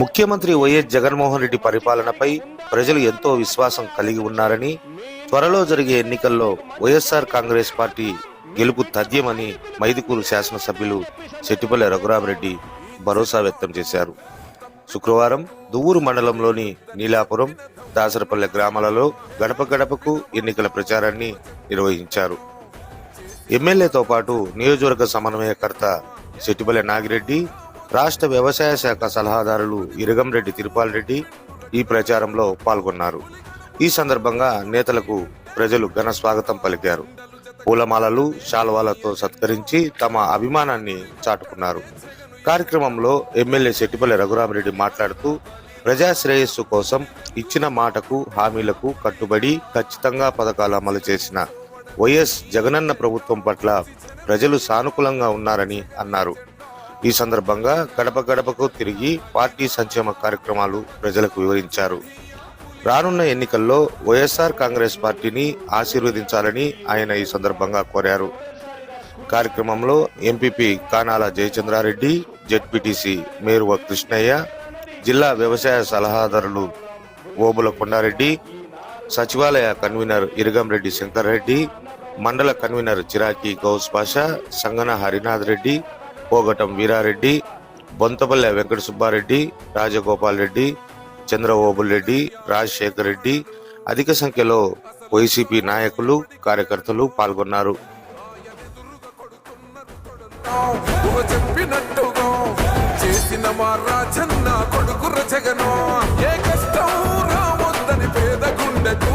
ముఖ్యమంత్రి వైఎస్ జగన్మోహన్ రెడ్డి పరిపాలనపై ప్రజలు ఎంతో విశ్వాసం కలిగి ఉన్నారని త్వరలో జరిగే ఎన్నికల్లో వైఎస్ఆర్ కాంగ్రెస్ పార్టీ గెలుపు తథ్యమని మైదుకూరు శాసనసభ్యులు శెట్టిపల్లి రఘురామరెడ్డి భరోసా వ్యక్తం చేశారు. శుక్రవారం దువ్వూరు మండలంలోని నీలాపురం దాసరపల్లె గ్రామాలలో గడప గడపకు ఎన్నికల ప్రచారాన్ని నిర్వహించారు. ఎమ్మెల్యేతో పాటు నియోజకవర్గ సమన్వయకర్త శెట్టిపల్లి నాగిరెడ్డి రాష్ట్ర వ్యవసాయ శాఖ సలహాదారులు ఇరగంరెడ్డి తిరుపాల్ రెడ్డి ఈ ప్రచారంలో పాల్గొన్నారు. ఈ సందర్భంగా నేతలకు ప్రజలు ఘన స్వాగతం పలికారు. పూలమాలలు శాల్వాలతో సత్కరించి తమ అభిమానాన్ని చాటుకున్నారు. కార్యక్రమంలో ఎమ్మెల్యే శెట్టిపల్లి రఘురామరెడ్డి మాట్లాడుతూ ప్రజా శ్రేయస్సు కోసం ఇచ్చిన మాటకు హామీలకు కట్టుబడి ఖచ్చితంగా పథకాలు అమలు చేసిన వైఎస్ జగనన్న ప్రభుత్వం పట్ల ప్రజలు సానుకూలంగా ఉన్నారని అన్నారు. ఈ సందర్భంగా గడప గడపకు తిరిగి పార్టీ సంక్షేమ కార్యక్రమాలు ప్రజలకు వివరించారు. రానున్న ఎన్నికల్లో వైఎస్ఆర్ కాంగ్రెస్ పార్టీని ఆశీర్వదించాలని ఆయన ఈ సందర్భంగా కోరారు. కార్యక్రమంలో ఎంపీపీ కానాల జయచంద్రారెడ్డి జెడ్పీటీసీ మేరువ కృష్ణయ్య జిల్లా వ్యవసాయ సలహాదారులు ఓబుల కొండారెడ్డి సచివాలయ కన్వీనర్ ఇరగంరెడ్డి శంకర్రెడ్డి మండల కన్వీనర్ చిరాకి గౌస్ పాషా సంగన హరినాథ్ రెడ్డి పోగటం వీరారెడ్డి బొంతపల్లె వెంకట సుబ్బారెడ్డి రాజగోపాల్ రెడ్డి చంద్రబాబుల్ రెడ్డి రాజశేఖర్ రెడ్డి అధిక సంఖ్యలో వైసీపీ నాయకులు కార్యకర్తలు పాల్గొన్నారు. చెప్పినట్టుగా చేసిన మా రాజన్న కొడుకుర జగను. ఏ కష్టం రావద్దని పేద గుండెకు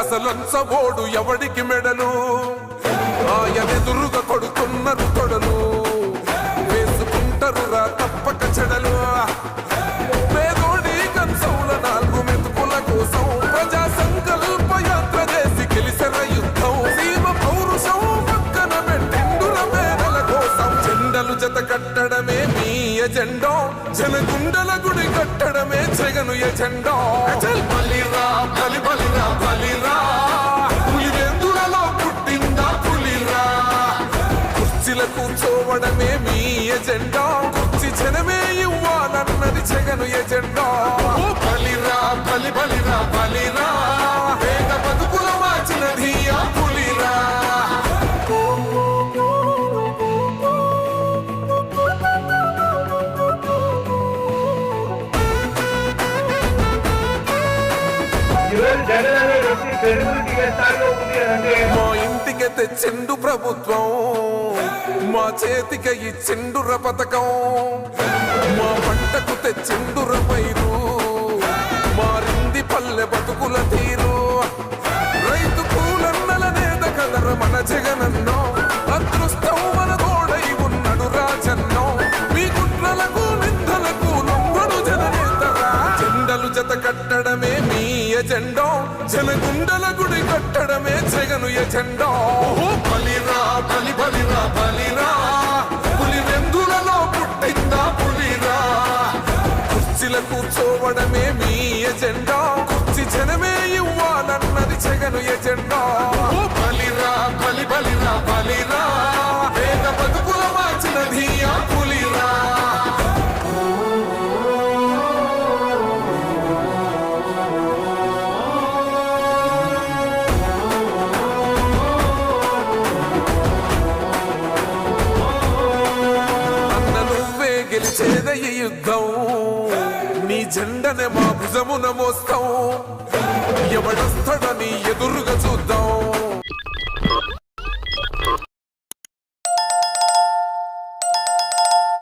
అసలంచబోడు ఎవడికి మెడలు? ఆయనెదురుగా కొడుతున్నారు తొడలు. వేసుకుంటారు రా తప్పక చెడలు. పేదోడి కంచౌల నాలుగు మెతుకుల కోసం ప్రజా సంకల్ప యాత్ర చేసి గెలిసిన యుద్ధం. సీమ పౌరుషం పక్కన పెట్టిండుర పేదల కోసం. జెండలు జత కట్టడమే మీ ఎజెండో. జనగుండల గుడి కట్టడమే జగను ఎజెండో. కూర్చోవడమే మీ ఎజెండా. కుర్చీ జనమే ఇవ్వాలన్నది జగను ఎజెండా. బలిరా బలి బలిరా బలిరా. పేద బతుకుల మార్చినది ఆ పులిరా. మా ఇంటికి తెచ్చిండు ప్రభుత్వం. మా చేతికి ఇచ్చిండుర పథకం మా పంటకు తెచ్చిండుర పైరు మారింది పల్లె బతుకుల తీరు. రైతు కూలన్నల నేత కదర మన జగనన్నో అదృష్టం మన గోడై ఉన్నడు రాజన్నో. మీ కుట్రలకు నిందలకు లొంగడు జననేతరా జెండలు జత కట్టడమే మీ ఎజెండో జనగుండల గుడి కట్టడమే జగను ఎజెండో. నీ జెండనే మా భుజమున మోస్తాం ఎవడొస్తాడని ఎదురుగా